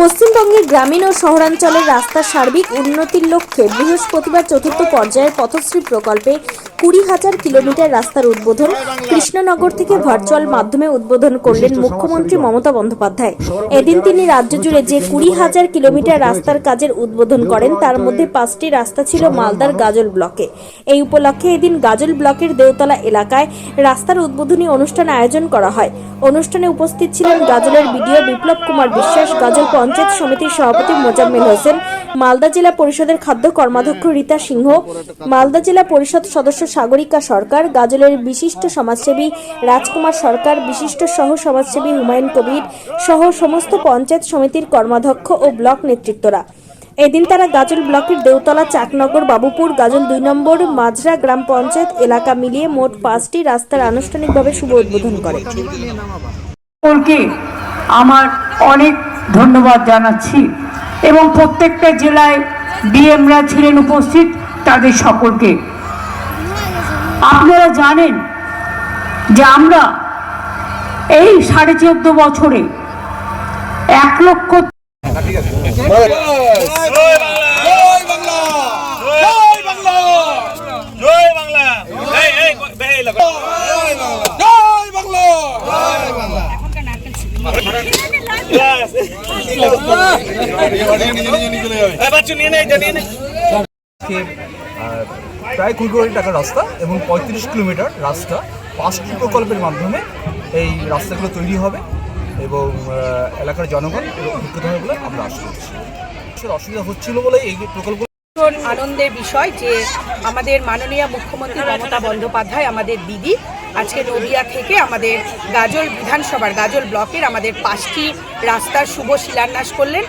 পশ্চিমবঙ্গের গ্রামীণ ও শহরাঞ্চলের রাস্তার সার্বিক উন্নতির লক্ষ্যে বৃহস্পতিবার চতুর্থ পর্যায়ের পথশ্রী প্রকল্পে কুড়ি হাজার কিলোমিটার রাস্তার উদ্বোধন কৃষ্ণনগর থেকে ভার্চুয়াল মাধ্যমে উদ্বোধন করলেন মুখ্যমন্ত্রী মমতা বন্দ্যোপাধ্যায়। এদিন তিনি রাজ্য জুড়ে যে কুড়ি হাজার কিলোমিটার রাস্তার কাজের উদ্বোধন করেন তার মধ্যে পাঁচটি রাস্তা ছিল মালদার গাজল ব্লকে। এই উপলক্ষে এদিন গাজল ব্লকের দেওতলা এলাকায় রাস্তার উদ্বোধনী অনুষ্ঠান আয়োজন করা হয়। অনুষ্ঠানে উপস্থিত ছিলেন গাজলের বিডিও বিপ্লব কুমার বিশ্বাস গাজল পঞ্চায়েত সমিতির সভাপতি মোজাম্মেল হোসেন, মালদা জেলা পরিষদের খাদ্য কর্মাধ্যক্ষ রীতা সিংহ, মালদা জেলা পরিষদ সদস্য সাগরিকা সরকার, গাজলের বিশিষ্ট সমাজসেবী রাজকুমার সরকার, বিশিষ্ট সহ সমাজসেবী হুমায়ুন কবির সহ সমস্ত পঞ্চায়েত সমিতির কর্মাধ্যক্ষ ও ব্লক নেতৃত্বরা। এদিন তারা গাজল ব্লকের দেওতলা চাকনগর, বাবুপুর, গাজল দুই নম্বর মাজরা গ্রাম পঞ্চায়েত এলাকা মিলিয়ে মোট পাঁচটি রাস্তার আনুষ্ঠানিকভাবে শুভ উদ্বোধন করে। আমার অনেক ধন্যবাদ জানাচ্ছি। এবং প্রত্যেকটা জেলায় ডিএমরা ছিলেন উপস্থিত তাদের সকলকে। আপনারা জানেন যে আমরা এই সাড়ে চোদ্দ বছরে এক লক্ষ জয় বাংলা। প্রায় কুড়ি কোটি টাকার রাস্তা এবং পঁয়ত্রিশ কিলোমিটার রাস্তা পাঁচটি প্রকল্পের মাধ্যমে এই রাস্তাগুলো তৈরি হবে এবং এলাকার জনগণ এবং উপকৃত হবে বলে আমরা আশা করছি অসুবিধা হচ্ছিল বলে এই প্রকল্প ভীষণ আনন্দের বিষয় যে আমাদের মাননীয় মুখ্যমন্ত্রী মমতা বন্দ্যোপাধ্যায়, আমাদের দিদি, আজকে নদিয়া থেকে আমাদের গাজল বিধানসভার, গাজল ব্লকের আমাদের পাঁচটি রাস্তার শুভ শিলান্যাস করলেন।